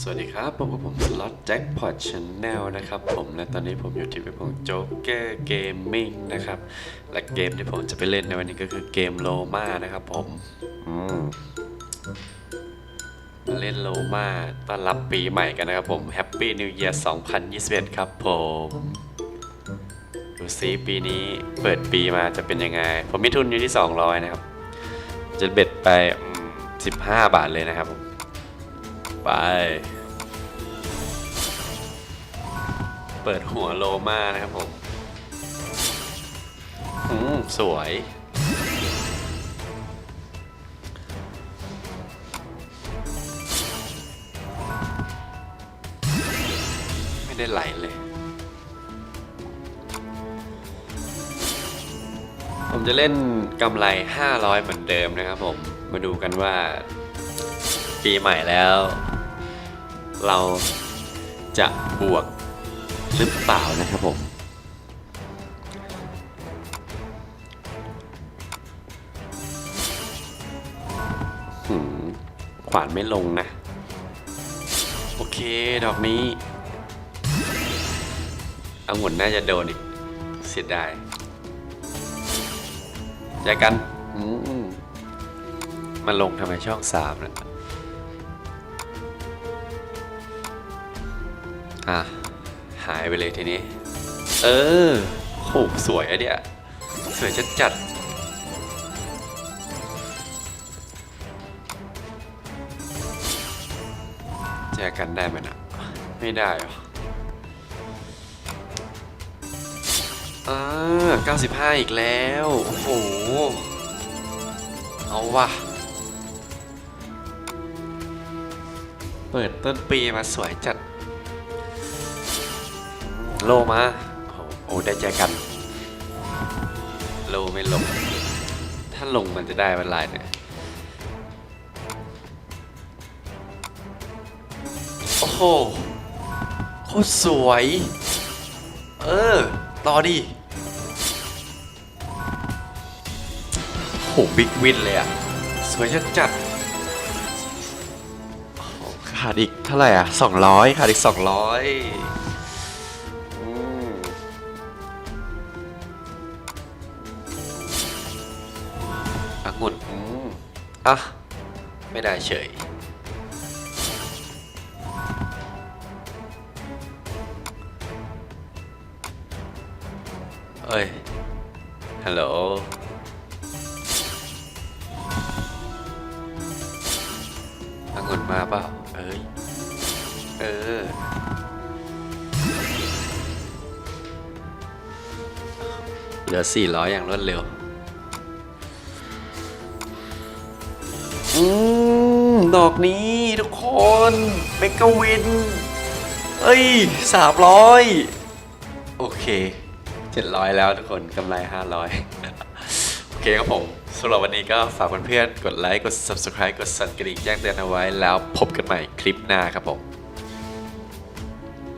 สวัสดีครับผมกับผมสล็อตแจ็คพอตชแนลนะครับผมและตอนนี้ผมอยู่ที่เว็บของโจ๊กเกอร์เกมมิ่งนะครับ และเกมที่ผมจะไปเล่นในวันนี้ก็คือเกมโลมานะครับผมอืมมาเล่นโลมาต้อนรับปีใหม่กันนะครับผมแฮปปี้นิว e ยร์2021 ครับผมดูซิปีนี้เปิดปีมาจะเป็นยังไง ผมมีทุนอยู่ที่ 200 นะครับ จะเบ็ดไปอืม15 บาทเลยนะครับผม ไป เปิดหัวโลมานะครับผม อืม สวย ไม่ได้ไหลเลย ผมจะเล่นกำไร 500 เหมือนเดิมนะครับผม มาดูกันว่าปีใหม่แล้ว เราจะบวกหรือเปล่านะครับผมหืมขวานไม่ลงนะ โอเค ดอกนี้องุ่นน่าจะโดนอีก เสียดายเจอกันมมันลงทำไมช่องสามนะ อะ หายไปเลยทีนี้ เออโหสวยอะเนี่ย สวยจัดจัดแจกันได้ไหมนะไม่ได้หรออ่า95 อีกแล้ว โอ้โห เอาวะเปิดต้นปีมาสวยจัด โลมาโอ้ได้ใจกัน โลไม่ลง ถ้าลงมันจะได้เป็นลายเนี่ยโอ้โหโคตรสวย เออ ต่อดิโหบิ๊กวินเลยอะสวยจัดจัดขาดอีกเท่าไหร่อะสองร้อยขาดอีกสองร้อย งุ่นอืมอะไม่ได้เฉย เอ้ย ฮัลโหล องุ่นมาเปล่า เอ้ย เออ เหลือ 400 อย่างรวดเร็ว อืมดอกนี้ทุกคนเมกะวิน เอ้ยสามร้อยโอเคเจ็ดร้อยแล้วทุกคนกำไรห้าร้อยโอเคครับผมสำหรับวันนี้ก็ฝากเพื่อนๆกดไลค์ กด subscribe กดสั่นกระดิ่งแจ้งเตือนเอาไว้แล้วพบกันใหม่คลิปหน้าครับผม